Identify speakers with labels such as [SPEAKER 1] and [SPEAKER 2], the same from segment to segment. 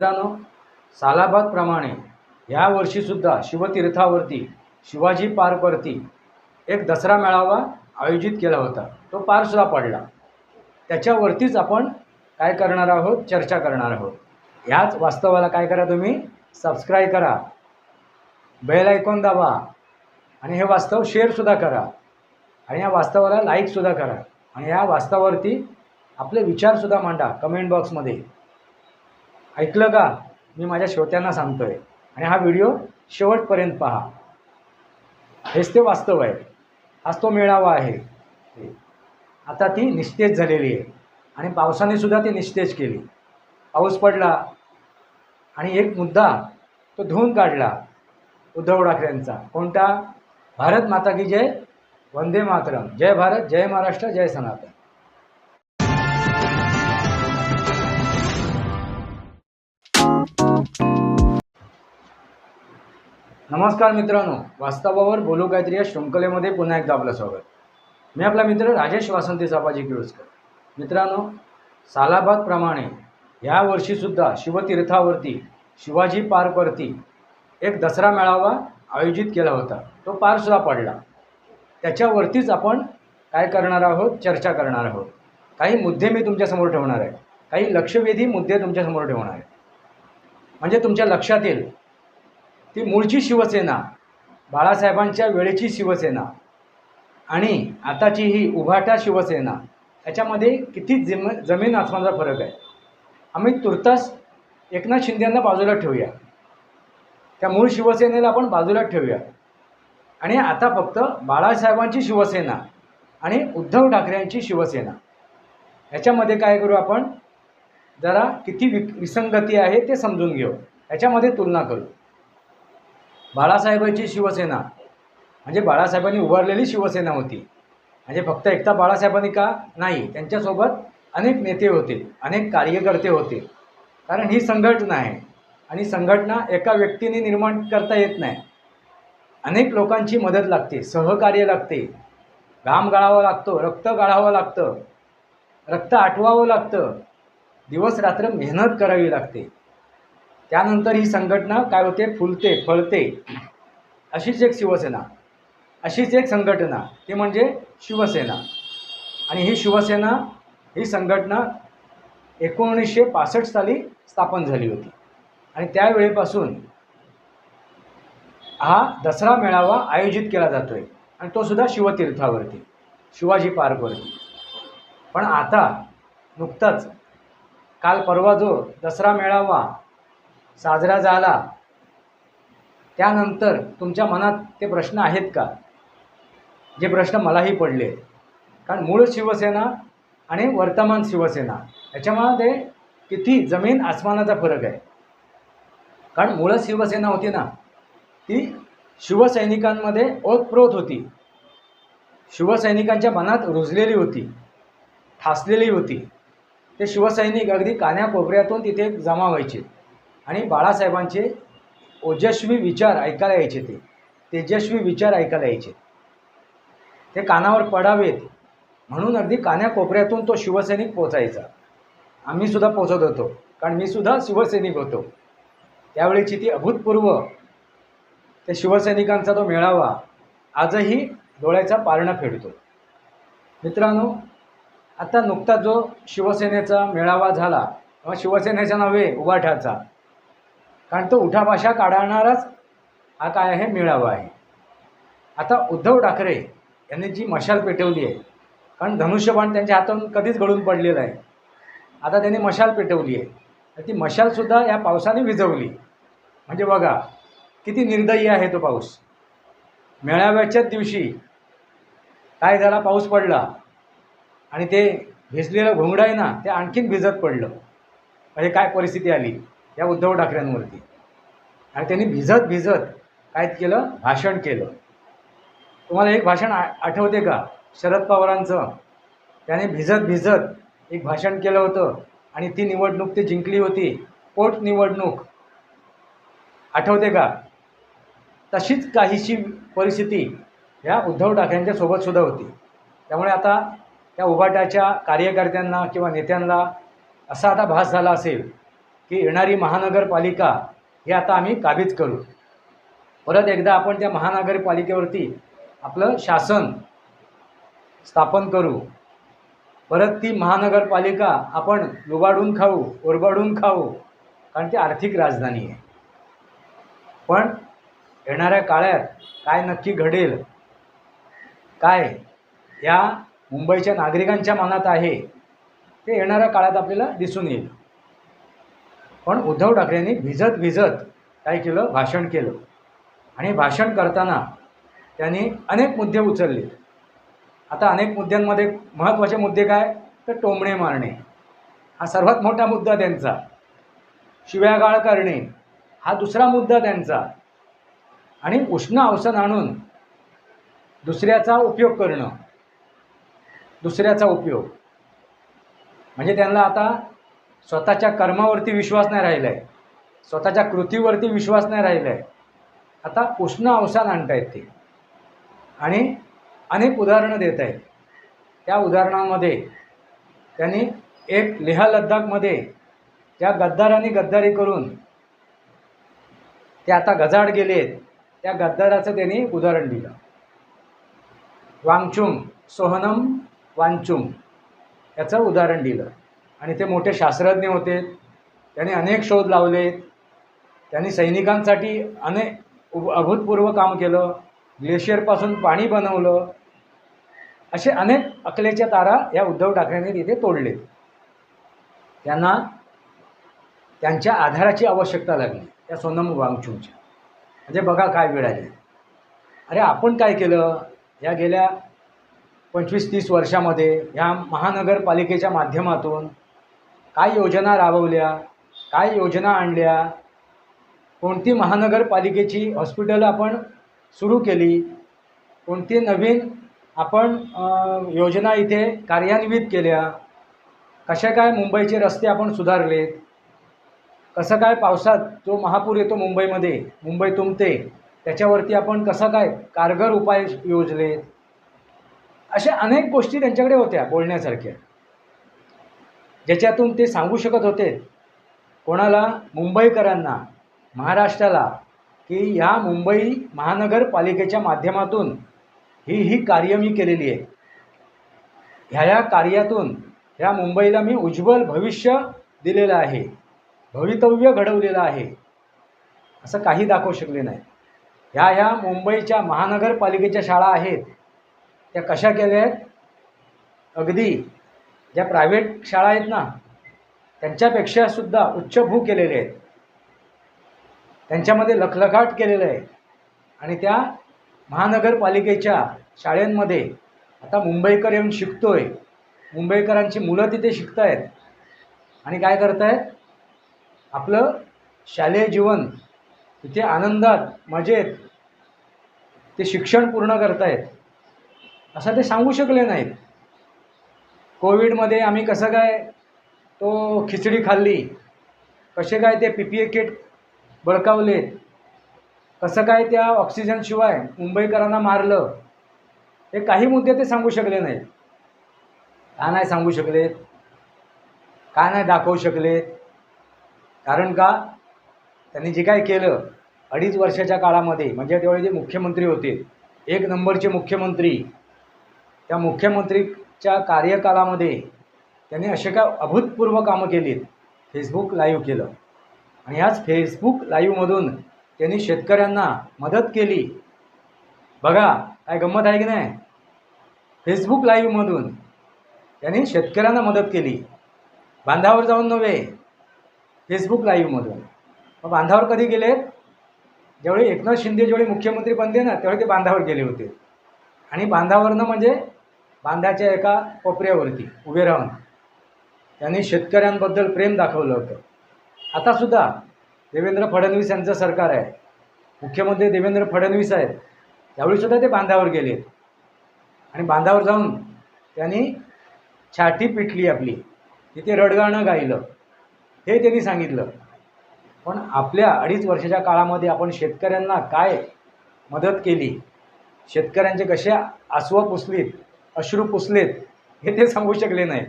[SPEAKER 1] मित्रांनो सालाबादप्रमाणे या वर्षीसुद्धा शिवतीर्थावरती शिवाजी पार्कवरती एक दसरा मेळावा आयोजित केला होता. तो पारसुद्धा पडला. त्याच्यावरतीच आपण काय करणार आहोत? चर्चा करणार आहोत. ह्याच वास्तवाला काय करा तुम्ही? सबस्क्राईब करा. बेल ऐकून दाबा. आणि हे वास्तव शेअरसुद्धा करा. आणि या वास्तवाला लाईकसुद्धा करा. आणि या वास्तवावरती आपले विचारसुद्धा मांडा. कमेंट बॉक्समध्ये ऐकलं का? मी माझ्या श्रोत्यांना सांगतो आहे आणि हा व्हिडिओ शेवटपर्यंत पहा. हेच ते वास्तव आहे. हाच तो मेळावा आहे. आता ती निस्तेज झालेली आहे. आणि पावसाने सुद्धा ती निस्तेज केली. पाऊस पडला. आणि एक मुद्दा तो धुवून काढला उद्धव ठाकरेंचा. कोणता? भारत माता की जय. वंदे मातरम. जय भारत जय महाराष्ट्र जय सनातन. नमस्कार मित्रांनो वास्तवावर बोलू काहीतरी या शृंखलेमध्ये पुन्हा एकदा आपलं स्वागत. मी आपला मित्र राजेश वासंती सापाजी किळुसकर. मित्रांनो सालाबादप्रमाणे या वर्षीसुद्धा शिवतीर्थावरती शिवाजी पार्कवरती एक दसरा मेळावा आयोजित केला होता. तो पारसुद्धा पडला. त्याच्यावरतीच आपण काय करणार आहोत? चर्चा करणार आहोत. काही मुद्दे मी तुमच्यासमोर ठेवणार आहे. काही लक्षवेधी मुद्दे तुमच्यासमोर ठेवणार आहे. म्हणजे तुमच्या लक्षात येईल ती मूळची शिवसेना बाळासाहेबांच्या वेळेची शिवसेना आणि आताची ही उभाटा शिवसेना याच्यामध्ये किती जिम जमीन आसमानाचा फरक आहे. आम्ही तुर्तास एकनाथ शिंदेंना बाजूला ठेवूया. त्या मूळ शिवसेनेला आपण बाजूला ठेवूया. आणि आता फक्त बाळासाहेबांची शिवसेना आणि उद्धव ठाकरेंची शिवसेना. ह्याच्यामध्ये काय करू आपण? जरा किती वि विसंगती आहे ते समजून घेऊ. याच्यामध्ये तुलना करू. बाळासाहेबांची शिवसेना. म्हणजे बाळासाहेबांनी उभारलेली शिवसेना होती. म्हणजे फक्त एकटा बाळासाहेबांनी का नाही त्यांच्यासोबत अनेक नेते होते अनेक कार्यकर्ते होते. कारण ही संघटना आहे. आणि संघटना एका व्यक्तीने निर्माण करता येत नाही. अनेक लोकांची मदत लागते सहकार्य लागते. घाम गाळावा लागतो रक्त गाळावं लागतं. रक्त आठवावं लागतं. दिवस रात्र मेहनत करावी लागते. त्यानंतर ही संघटना काय होते? फुलते फळते. अशीच एक शिवसेना. अशीच एक संघटना. ती म्हणजे शिवसेना. आणि ही शिवसेना ही संघटना एकोणीसशे पासष्ट साली स्थापन झाली होती. आणि त्यावेळेपासून हा दसरा मेळावा आयोजित केला जातो आहे आणि तो सुद्धा शिवतीर्थावरती शिवाजी पार्कवरती. पण आता नुकताच काल परवा जो दसरा मेळावा साजरा झाला. त्यानंतर तुमच्या मनात ते प्रश्न आहेत का? जे प्रश्न मलाही पडले. कारण मूळ शिवसेना आणि वर्तमान शिवसेना याच्यामध्ये किती जमीन आसमानाचा फरक आहे. कारण मूळ शिवसेना होती ना ती शिवसैनिकांमध्ये ओतप्रोत होती. शिवसैनिकांच्या मनात रुजलेली होती ठासलेली होती. ते शिवसैनिक अगदी कान्याकोपऱ्यातून तिथे जमा व्हायचे. आणि बाळासाहेबांचे ओजस्वी विचार ऐकायला यायचे ते. तेजस्वी विचार ऐकायला यायचे. ते कानावर पडावेत म्हणून अगदी कान्याकोपऱ्यातून तो शिवसैनिक पोचायचा आम्हीसुद्धा पोचत होतो कारण मी सुद्धा शिवसैनिक होतो. त्यावेळीची ती अभूतपूर्व त्या शिवसैनिकांचा तो मेळावा आजही डोळ्याचा पारणा फेडतो. मित्रांनो आता नुकताच जो शिवसेनेचा मेळावा झाला किंवा शिवसेनेचा नव्हे उभाठाचा कारण तो उठाभाषा काढणाराच हा काय आहे? मेळावा आहे. आता उद्धव ठाकरे यांनी जी मशाल पेटवली आहे कारण धनुष्यबाण त्यांच्या हातून कधीच गळून पडलेलं आहे. आता त्यांनी मशाल पेटवली आहे. तर ती मशालसुद्धा या पावसाने विझवली. म्हणजे बघा किती निर्दयी आहे तो पाऊस. मेळाव्याच्याच दिवशी काय झाला? पाऊस पडला. आणि ते भिजलेलं घोंगडा आहे ना ते आणखीन भिजत पडलं. म्हणजे काय परिस्थिती आली? या उद्धव ठाकरेंवरती. आणि त्यांनी भिजत भिजत काय केलं? भाषण केलं. तुम्हाला एक भाषण आ आठवते का? शरद पवारांचं. त्याने भिजत भिजत एक भाषण केलं होतं आणि ती निवडणूक ती जिंकली होती. पोट निवडणूक. आठवते का? तशीच काहीशी परिस्थिती ह्या उद्धव ठाकरेंच्या सोबतसुद्धा होती. त्यामुळे आता त्या उभाट्याच्या कार्यकर्त्यांना किंवा नेत्यांना असा आता भास झाला असेल की येणारी महानगरपालिका ही आता आम्ही काबीज करू. परत एकदा आपण त्या महानगरपालिकेवरती आपलं शासन स्थापन करू. परत ती महानगरपालिका आपण लुबाडून खाऊ ओरबाडून खाऊ कारण ती आर्थिक राजधानी आहे. पण येणाऱ्या काळात काय नक्की घडेल काय या मुंबईच्या नागरिकांच्या मनात आहे ते येणाऱ्या काळात आपल्याला दिसून येईल. पण उद्धव ठाकरेंनी भिजत भिजत काय केलं? भाषण केलं. आणि भाषण करताना त्यांनी अनेक मुद्दे उचलले. आता अनेक मुद्द्यांमध्ये महत्त्वाचे मुद्दे काय? तर टोमणे मारणे. हा सर्वात मोठा मुद्दा त्यांचा. शिव्यागाळ करणे. हा दुसरा मुद्दा त्यांचा. आणि उष्ण अवसन आणून दुसऱ्याचा उपयोग करणं. दुसऱ्याचा उपयोग. म्हणजे त्यांना आता स्वतःच्या कर्मावरती विश्वास नाही राहिला आहे स्वतःच्या कृतीवरती विश्वास नाही राहिला आहे आता उष्ण अवसान आणतायत ते. आणि अनेक उदाहरणं देत आहेत त्या उदाहरणामध्ये त्यांनी एक लेह लद्दाखमध्ये ज्या गद्दारांनी गद्दारी करून ते आता गजाड गेलेत त्या गद्दाराचं त्यांनी उदाहरण दिलं. वांगचुंग सोहनम वांचुंग याचं उदाहरण दिलं. आणि ते मोठे शास्त्रज्ञ होते. त्यांनी अनेक शोध लावलेत त्यांनी सैनिकांसाठी अनेक उभ अभूतपूर्व काम केलं. ग्लेशियरपासून पाणी बनवलं. असे अनेक अकलेच्या तारा या उद्धव ठाकरेंनी तिथे तोडले. त्यांना त्यांच्या आधाराची आवश्यकता लागली. त्या सोनम वांगचूंच्या. म्हणजे बघा काय वेळ आली. अरे आपण काय केलं? या गेल्या पंचवीस तीस वर्षामध्ये ह्या महानगरपालिकेच्या माध्यमातून काय योजना राबवल्या? काय योजना आणल्या? कोणती महानगरपालिकेची हॉस्पिटल आपण सुरू केली? कोणती नवीन आपण योजना इथे कार्यान्वित केल्या? कशा काय मुंबईचे रस्ते आपण सुधारलेत? कसं काय पावसात जो महापूर येतो मुंबईमध्ये मुंबई तुंबते त्याच्यावरती आपण कसं काय कारगर उपाय योजलेत? अशा अनेक गोष्टी त्यांच्याकडे होत्या बोलण्यासारख्या. ज्याच्यातून ते सांगू शकत होते. कोणाला? मुंबईकरांना महाराष्ट्राला की ह्या मुंबई महानगरपालिकेच्या माध्यमातून ही ही कार्य मी केलेली आहे. ह्या ह्या कार्यातून ह्या मुंबईला मी उज्ज्वल भविष्य दिलेलं आहे. भवितव्य घडवलेलं आहे. असं काही दाखवू शकले नाही. ह्या ह्या मुंबईच्या महानगरपालिकेच्या शाळा आहेत. त्या कशा केल्या आहेत? अगदी ज्या प्रायव्हेट शाळा आहेत ना त्यांच्यापेक्षा सुद्धा उच्चभू केलेले आहेत. त्यांच्यामध्ये लखलखाट केलेलं आहे. आणि त्या महानगरपालिकेच्या शाळेंमध्ये आता मुंबईकर येऊन शिकतो आहे मुंबईकरांची मुलं तिथे शिकत आहेत आणि काय करत आहेत आपलं शालेय जीवन तिथे आनंदात मजेत ते शिक्षण पूर्ण करतायत. असं ते सांगू शकले नाहीत. कोविडमध्ये आम्ही कसं काय तो खिचडी खाल्ली? कसे काय ते पी पी ए किट बळकावले कसं काय त्या ऑक्सिजनशिवाय मुंबईकरांना मारलं? हे काही मुद्दे ते सांगू शकले नाहीत. का नाही सांगू शकलेत? का नाही दाखवू शकलेत? कारण का? त्यांनी जे काय केलं अडीच वर्षाच्या काळामध्ये म्हणजे त्यावेळी जे मुख्यमंत्री होते एक नंबरचे मुख्यमंत्री त्या मुख्यमंत्री च्या कार्यकालामध्ये त्यांनी असे काय अभूतपूर्व कामं केलीत. फेसबुक लाईव्ह केलं. आणि याच फेसबुक लाईव्हमधून त्यांनी शेतकऱ्यांना मदत केली. बघा काय गंमत आहे की नाही? फेसबुक लाईव्हमधून त्यांनी शेतकऱ्यांना मदत केली. बांधावर जाऊन नव्हे फेसबुक लाईव्हमधून मग बांधावर कधी गेलेत? ज्यावेळी एकनाथ शिंदे ज्यावेळी मुख्यमंत्री बनले ना त्यावेळी ते बांधावर गेले होते. आणि बांधावरनं म्हणजे बांधाच्या एका कोपऱ्यावरती उभे राहून त्यांनी शेतकऱ्यांबद्दल प्रेम दाखवलं होतं. आतासुद्धा देवेंद्र फडणवीस यांचं सरकार आहे. मुख्यमंत्री देवेंद्र फडणवीस आहेत. त्यावेळीसुद्धा ते बांधावर गेले. आणि बांधावर जाऊन त्यांनी छाटी पिटली आपली. तिथे रडगाणं गायलं. हे त्यांनी सांगितलं. पण आपल्या अडीच वर्षाच्या काळामध्ये आपण शेतकऱ्यांना काय मदत केली? शेतकऱ्यांचे कसे आसवं पुसलीत? अश्रू पुसलेत हे ते सांगू शकले नाही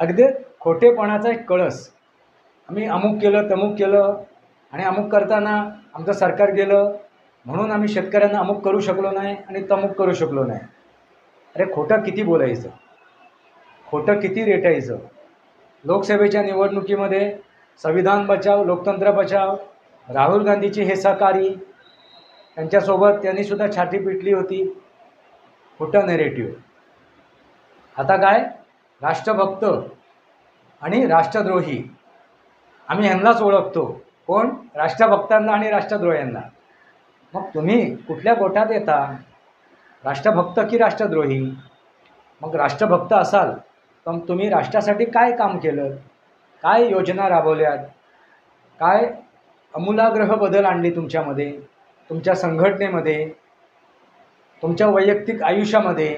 [SPEAKER 1] अगदी खोटेपणाचा एक कळस. आम्ही अमुक केलं तमुक केलं आणि अमुक करताना आमचं सरकार गेलं म्हणून आम्ही शेतकऱ्यांना अमुक करू शकलो नाही आणि तमुक करू शकलो नाही. अरे खोटं किती बोलायचं? खोटं किती रेटायचं? लोकसभेच्या निवडणुकीमध्ये संविधान बचाव लोकतंत्र बचाव राहुल गांधीची हे सहकारी त्यांच्यासोबत त्यांनीसुद्धा छाती पिटली होती. खोटं नेरेटिव्ह आता काय? राष्ट्रभक्त आणि राष्ट्रद्रोही. आम्ही ह्यांनाच ओळखतो. कोण? राष्ट्रभक्तांना आणि राष्ट्रद्रोह्यांना. मग तुम्ही कुठल्या गोठ्यात येता? राष्ट्रभक्त की राष्ट्रद्रोही? मग राष्ट्रभक्त असाल तर तुम्ही राष्ट्रासाठी काय काम केलं? काय योजना राबवल्यात? काय अमूलाग्रह बदल आणले तुमच्यामध्ये? तुमच्या संघटनेमध्ये? तुमच्या वैयक्तिक आयुष्यामध्ये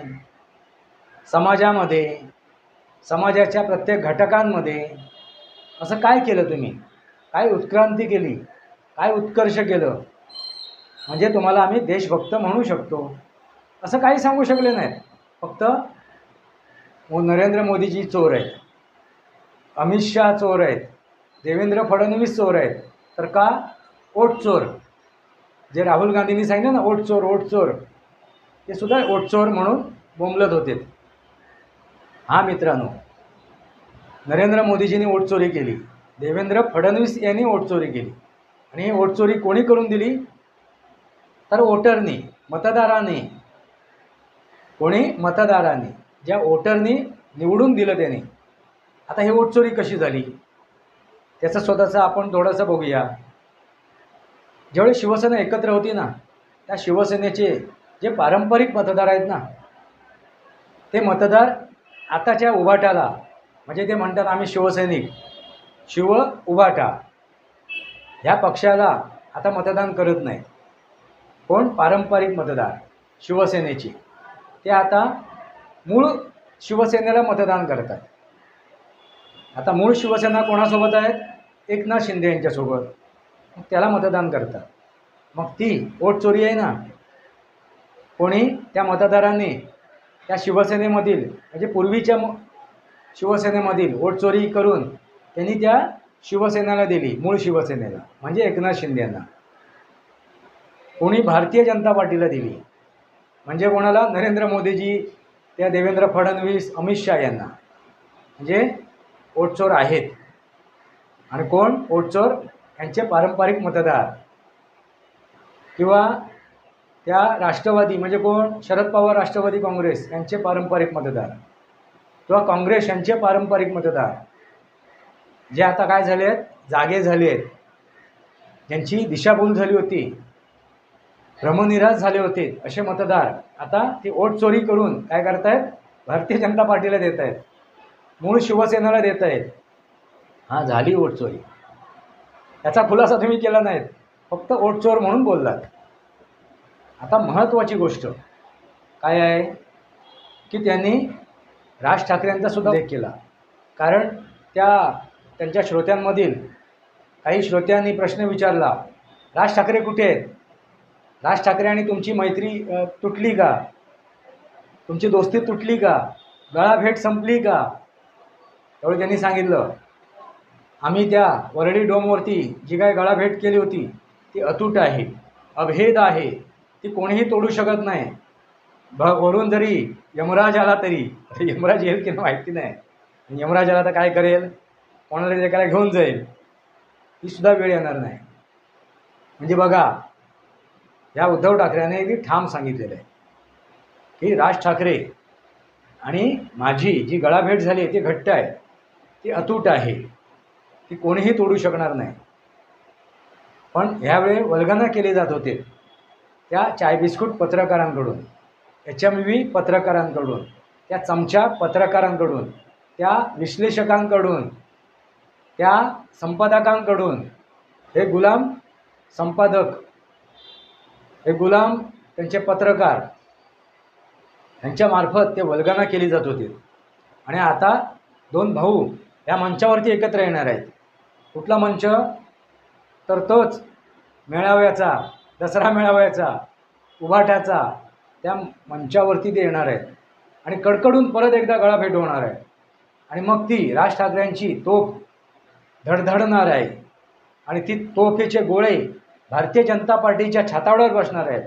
[SPEAKER 1] समाजामध्ये समाजाच्या प्रत्येक घटकांमध्ये असं काय केलं तुम्ही? काय उत्क्रांती केली? काय उत्कर्ष केलं? म्हणजे तुम्हाला आम्ही देशभक्त म्हणू शकतो. असं काही सांगू शकले नाहीत. फक्त नरेंद्र मोदीजी चोर आहेत. अमित शहा चोर आहेत. देवेंद्र फडणवीस चोर आहेत. तर का? ओट चोर. जे राहुल गांधींनी सांगितलं ना ओट चोर ओट चोर. ते सुद्धा ओटचोर म्हणून बोंबलत होते. हा मित्रांनो नरेंद्र मोदीजींनी ओटचोरी केली. देवेंद्र फडणवीस यांनी ओटचोरी केली. आणि ही ओटचोरी कोणी करून दिली? तर वोटरनी मतदारांनी. कोणी? मतदारांनी. ज्या वोटरनी निवडून दिलं त्याने. आता ही ओटचोरी कशी झाली? त्याचं स्वतःचं आपण थोडंसं बघूया. ज्यावेळी शिवसेना एकत्र होती ना त्या शिवसेनेचे जे पारंपरिक मतदार आहेत ना ते मतदार आताच्या उभाटाला म्हणजे ते म्हणतात आम्ही शिवसैनिक शिव उभाटा ह्या पक्षाला आता मतदान करत नाही कोण? पारंपरिक मतदार शिवसेनेची. ते आता मूळ शिवसेनेला मतदान करतात. आता मूळ शिवसेना कोणासोबत आहेत? एकनाथ शिंदे यांच्यासोबत. मग त्याला मतदान करतात. मग ती वोट चोरी आहे ना कोणी? त्या मतदारांनी. त्या शिवसेनेमधील म्हणजे पूर्वीच्या म- शिवसेनेमधील वोटचोरी करून त्यांनी त्या शिवसेनेला दिली मूळ शिवसेनेला म्हणजे एकनाथ शिंदे यांना कोणी भारतीय जनता पार्टीला दिली. म्हणजे कोणाला? नरेंद्र मोदीजी त्या देवेंद्र फडणवीस अमित शहा यांना. म्हणजे ओटचोर आहेत. आणि कोण? ओटचोर यांचे पारंपरिक मतदार. किंवा त्या राष्ट्रवादी म्हणजे कोण? शरद पवार राष्ट्रवादी काँग्रेस यांचे पारंपरिक मतदार. किंवा काँग्रेस यांचे पारंपरिक मतदार. जे आता काय झाले आहेत जागे झाले आहेत ज्यांची दिशाभूल झाली होती. भ्रमनिराश झाले होते असे मतदार आता ते ओट चोरी करून काय करतायत? भारतीय जनता पार्टीला देत आहेत मूळ शिवसेनेला देत आहेत हां झाली ओट चोरी. याचा खुलासा तुम्ही केला नाहीत. फक्त ओटचोर म्हणून बोललात. आता महत्त्वाची गोष्ट काय आहे? की त्यांनी राज ठाकरेंचा सुद्धा उल्लेख केला. कारण त्या त्यांच्या श्रोत्यांमधील काही श्रोत्यांनी प्रश्न विचारला राज ठाकरे कुठे आहेत? राज ठाकरे आणि तुमची मैत्री तुटली का? तुमची दोस्ती तुटली का? गळाभेट संपली का? त्यावेळी त्यांनी सांगितलं आम्ही त्या वरळी डोमवरती जी काय गळाभेट केली होती ती अतूट आहे अभेद आहे. ती कोणीही तोडू शकत नाही. भ वरून जरी यमराज आला तरी यमराज येईल की माहिती नाही. यमराज आला तर काय करेल? कोणाला एकाला घेऊन जाईल. ही सुद्धा वेळ येणार नाही. म्हणजे बघा या उद्धव ठाकरेने ती ठाम सांगितलेलं आहे. की राज ठाकरे आणि माझी जी गळाभेट झाली आहे ती घट्ट आहे ती अतूट आहे ती कोणीही तोडू शकणार नाही. पण ह्यावेळी वल्गना केले जात होते. त्या चाय बिस्कुट पत्रकारांकडून एच एम व्ही पत्रकारांकडून त्या चमचा पत्रकारांकडून त्या विश्लेषकांकडून त्या संपादकांकडून हे गुलाम संपादक हे गुलाम त्यांचे पत्रकार यांच्यामार्फत ते वल्गना केली जात होती. आणि आता दोन भाऊ या मंचावरती एकत्र येणार आहेत. कुठला मंच? तर तोच मेळाव्याचा. दसरा मेळाव्याचा उभाट्याचा त्या मंचावरती ते येणार आहेत. आणि कडकडून परत एकदा गळाभेट होणार आहे आणि मग ती राज ठाकरेंची तोफ धडधडणार आहे. आणि ती तोफेचे गोळे भारतीय जनता पार्टीच्या छाताडावर बसणार आहेत.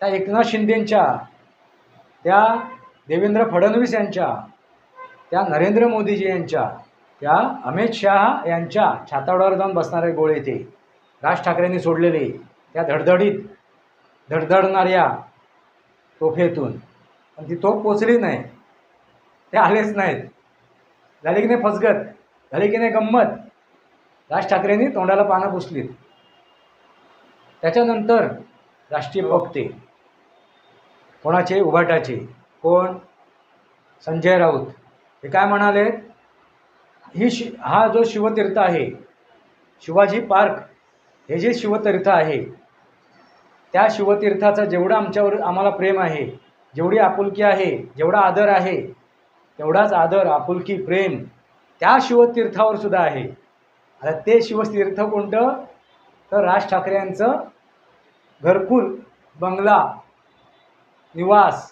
[SPEAKER 1] त्या एकनाथ शिंदेंच्या त्या देवेंद्र फडणवीस यांच्या त्या नरेंद्र मोदीजी यांच्या त्या अमित शहा यांच्या छाताडावर जाऊन बसणारे गोळे ते. राज ठाकरेंनी सोडलेले. त्या धडधडीत धडधडणाऱ्या तोफेतून. पण ती तोफ पोचली नाही. ते आलेच नाहीत. झाली की नाही फसगत झाली की नाही गंमत. राज ठाकरेंनी तोंडाला पानं पुसलीत. त्याच्यानंतर राष्ट्रीय वक्ते कोणाचे? उभाटाचे कोण? संजय राऊत. हे काय म्हणाले? ही शि हा जो शिवतीर्थ आहे शिवाजी पार्क हे जे शिवतीर्थ आहे त्या शिवतीर्थाचं जेवढं आमच्यावर आम्हाला प्रेम आहे जेवढी आपुलकी आहे जेवढा आदर आहे तेवढाच आदर आपुलकी प्रेम त्या शिवतीर्थावर सुद्धा आहे. आता ते शिवतीर्थ कोणतं? तर राज ठाकरे यांचं घरकुल बंगला निवास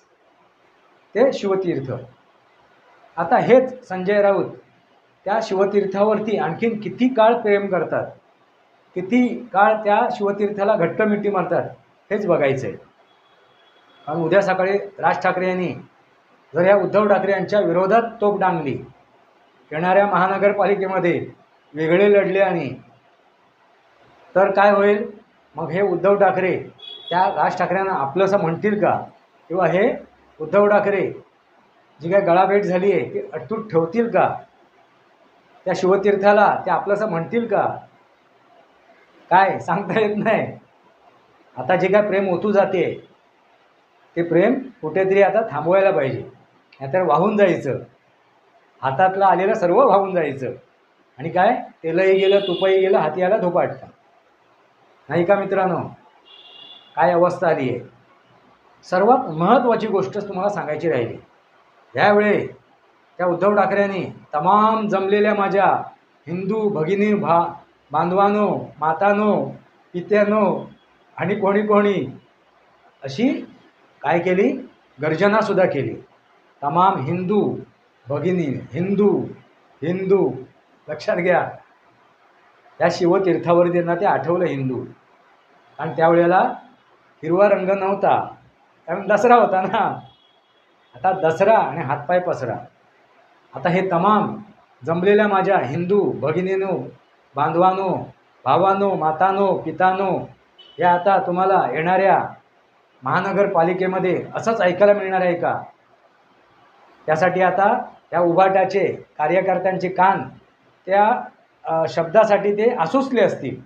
[SPEAKER 1] ते शिवतीर्थ. आता हेच संजय राऊत त्या शिवतीर्थावरती आणखीन किती काळ प्रेम करतात किती काळ त्या शिवतीर्थाला घट्ट मिठी मारतात. हेच बघायचं आहे कारण उद्या सकाळी राज ठाकरे यांनी जर या उद्धव ठाकरे यांच्या विरोधात तोप डांगली येणाऱ्या महानगरपालिकेमध्ये वेगळे लढले आणि तर काय होईल? मग हे उद्धव ठाकरे त्या राज ठाकरेंना आपलंसं म्हणतील का? किंवा हे उद्धव ठाकरे जी काय गळाभेट झाली आहे ती अटूट ठेवतील का? त्या शिवतीर्थाला ते आपलंसं म्हणतील का? काय? सांगता येत नाही. आता जे काय प्रेम ओतू जाते ते प्रेम कुठेतरी आता थांबवायला पाहिजे. नाहीतर वाहून जायचं. हातातलं आलेलं सर्व वाहून जायचं. आणि काय? तेलही गेलं तुपही गेलं हाती आला धोपाटता नाही का मित्रांनो? काय अवस्था आली आहे? सर्वात महत्त्वाची गोष्टच तुम्हाला सांगायची राहिली. ह्यावेळे त्या उद्धव ठाकरेंनी तमाम जमलेल्या माझ्या हिंदू भगिनी भा बांधवानो मातानो पित्यानो आणि कोणी कोणी अशी काय केली? गर्जनासुद्धा केली. तमाम हिंदू भगिनी हिंदू हिंदू लक्षात घ्या. त्या शिवतीर्थावर त्यांना ते आठवलं हिंदू. कारण त्यावेळेला हिरवा रंग नव्हता. कारण दसरा होता ना. आता दसरा आणि हातपाय पसरा. आता हे तमाम जमलेल्या माझ्या हिंदू भगिनीनो बांधवानो भावानो मातानो पितानो या आता तुम्हाला येणाऱ्या महानगरपालिकेमध्ये असंच ऐकायला मिळणार आहे का? त्यासाठी आता त्या उभाट्याचे कार्यकर्त्यांचे कान त्या शब्दासाठी ते आसुसले असतील.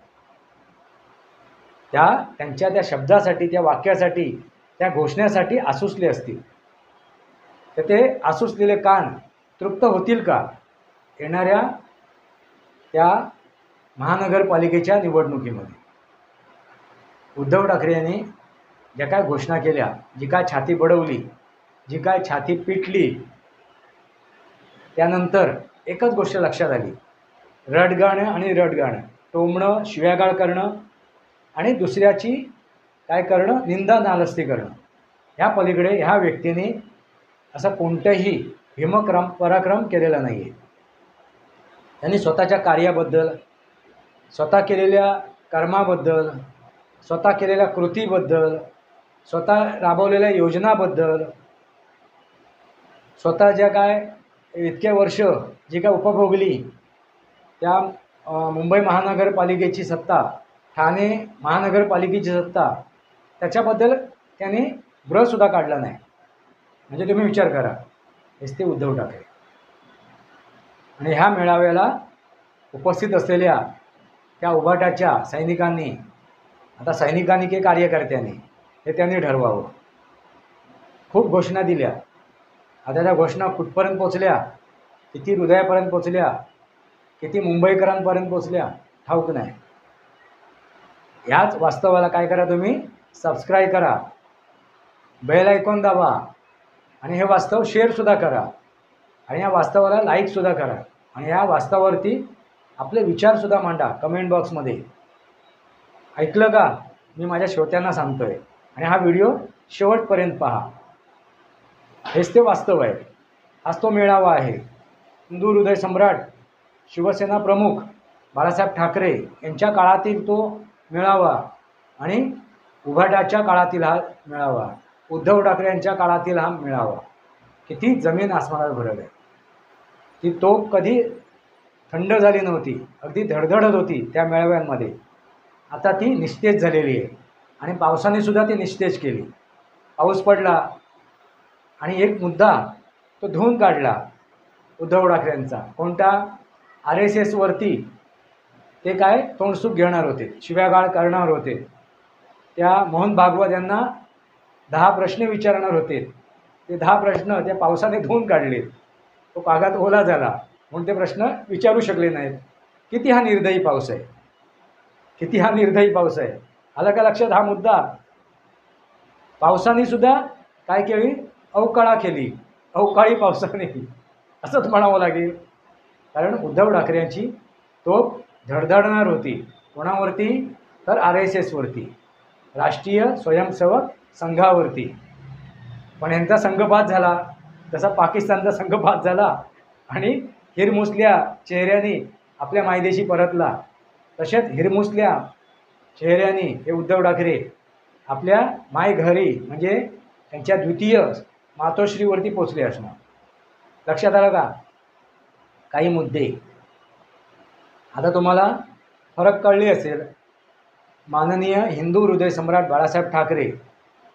[SPEAKER 1] त्या त्यांच्या त्या शब्दासाठी त्या वाक्यासाठी त्या घोषण्यासाठी आसुसले असतील. तर ते आसुसलेले कान तृप्त होतील का? येणाऱ्या त्या महानगरपालिकेच्या निवडणुकीमध्ये. उद्धव ठाकरे यांनी ज्या काय घोषणा केल्या जी काय छाती बडवली जी काय छाती पिटली त्यानंतर एकच गोष्ट लक्षात आली. रडगाणं आणि रडगाणं. टोमणं शिव्यागाळ करणं आणि दुसऱ्याची काय करणं? निंदा नालस्ती करणं. ह्या पलीकडे ह्या व्यक्तीने असं कोणतंही भीमक्रम पराक्रम केलेला नाही आहे त्यांनी स्वतःच्या कार्याबद्दल स्वतः केलेल्या कर्माबद्दल स्वतः केलेल्या कृतीबद्दल स्वतः राबवलेल्या योजनाबद्दल स्वतः ज्या काय इतके वर्ष जी काय उपभोगली त्या मुंबई महानगरपालिकेची सत्ता ठाणे महानगरपालिकेची सत्ता त्याच्याबद्दल त्याने ब्रसुद्धा काढला नाही. म्हणजे तुम्ही विचार करा. हेच ते उद्धव ठाकरे. आणि ह्या मेळाव्याला उपस्थित असलेल्या त्या उभाटाच्या सैनिकांनी आता सैनिकांनी की कार्यकर्त्यांनी हे त्यांनी ठरवावं. खूप घोषणा दिल्या. आता त्या घोषणा कुठपर्यंत पोचल्या? किती हृदयापर्यंत पोचल्या? किती मुंबईकरांपर्यंत पोचल्या? ठाऊक नाही. ह्याच वास्तवाला काय करा तुम्ही? सबस्क्राईब करा. बेल ऐकून दाबा. आणि हे वास्तव शेअरसुद्धा करा. आणि या वास्तवाला लाईकसुद्धा करा. आणि या वास्तवावरती आपले विचारसुद्धा मांडा. कमेंट बॉक्समध्ये ऐकलं का? मी माझ्या श्रोत्यांना सांगतो आहे आणि हा व्हिडिओ शेवटपर्यंत पहा. हेच ते वास्तव आहे. हाच तो मेळावा आहे. हिंदू हृदय सम्राट शिवसेना प्रमुख बाळासाहेब ठाकरे यांच्या काळातील तो मेळावा आणि उभाटाच्या काळातील हा मेळावा उद्धव ठाकरे यांच्या काळातील हा मेळावा. किती जमीन आसमानात भरत आहे. ती तो कधी थंड झाली नव्हती अगदी धडधडत होती त्या मेळाव्यांमध्ये. आता ती निस्तेज झालेली आहे. आणि पावसाने सुद्धा ती निस्तेज केली. पाऊस पडला आणि एक मुद्दा तो धुवून काढला उद्धव ठाकरेंचा. कोणता? आर एस एसवरती ते काय तोंडसूक घेणार होते शिव्यागाळ करणार होते. त्या मोहन भागवत यांना दहा प्रश्न विचारणार होते. ते दहा प्रश्न त्या पावसाने धुवून काढले. तो कागद ओला झाला. म्हणून ते प्रश्न विचारू शकले नाहीत. किती हा निर्दयी पाऊस आहे? किती हा निर्दयी पाऊस आहे? आला का लक्षात हा मुद्दा? पावसाने सुद्धा काय केली? अवकाळा केली. अवकाळी पावसाने. असंच म्हणावं लागेल. कारण उद्धव ठाकरे यांची तोप धडधडणार होती. कोणावरती? तर आर एस एसवरती. राष्ट्रीय स्वयंसेवक संघावरती. पण यांचा संघपात झाला. तसा पाकिस्तानचा संघपात झाला. आणि हिरमुसल्या चेहऱ्याने आपल्या मायदेशी परतला. तसेच हिरमुसल्या चेहऱ्याने हे उद्धव ठाकरे आपल्या माय घरी म्हणजे त्यांच्या द्वितीय मातोश्रीवरती पोचले असणार. लक्षात आलं का? काही मुद्दे. आता तुम्हाला फरक कळली असेल. माननीय हिंदू हृदय सम्राट बाळासाहेब ठाकरे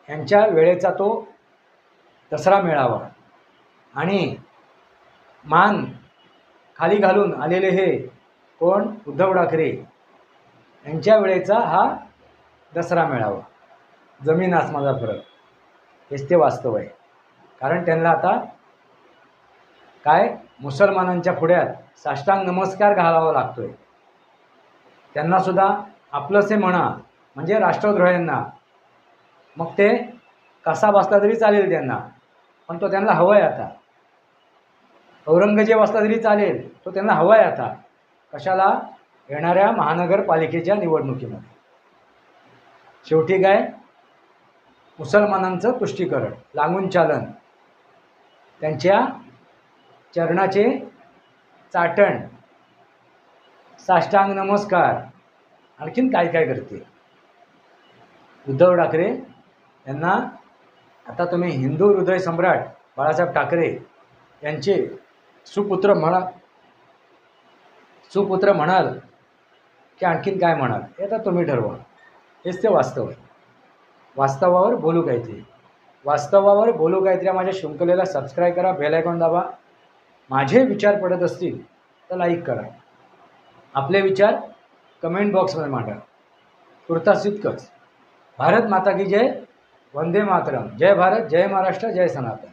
[SPEAKER 1] यांच्या वेळेचा तो दसरा मेळावा आणि मान खाली घालून आलेले हे कोण? उद्धव ठाकरे. यांच्या वेळेचा हा दसरा मेळावा. जमीन आसमाचा फरक. हेच ते वास्तव आहे. कारण त्यांना आता काय? मुसलमानांच्या पुढ्यात साष्टांग नमस्कार घालावा लागतोय. त्यांनासुद्धा आपलंसे म्हणा म्हणजे राष्ट्रद्रोह्यांना. मग ते कसा बसला तरी चालेल त्यांना. पण तो त्यांना हवा आहे आता. औरंगजेब असला तरी चालेल. तो त्यांना हवा आहे आता. कशाला? येणाऱ्या महानगरपालिकेच्या निवडणुकीमध्ये. शेवटी काय? मुसलमानांचं तुष्टीकरण लागून चालन. त्यांच्या चरणाचे चाटण. साष्टांग नमस्कार. आणखीन काय काय करते उद्धव ठाकरे यांना आता तुम्ही हिंदू हृदय सम्राट बाळासाहेब ठाकरे यांचे सुपुत्र म्हणा सुपुत्र म्हणाल की आणखीन काय म्हणाल? हे आता तुम्ही ठरवा. हेच ते वास्तव आहे. वास्तवावर बोलू काहीतरी. वास्तवावर बोलू काहीतरी माझ्या शृंखलेला सबस्क्राईब करा बेल आयकॉन दाबा. माझे विचार पडत असतील तर लाईक करा. आपले विचार कमेंट बॉक्समध्ये मांडा. तुर्तास इतकंच. भारत माता की जय. वंदे मातरम. जय भारत जय महाराष्ट्र जय सनातन.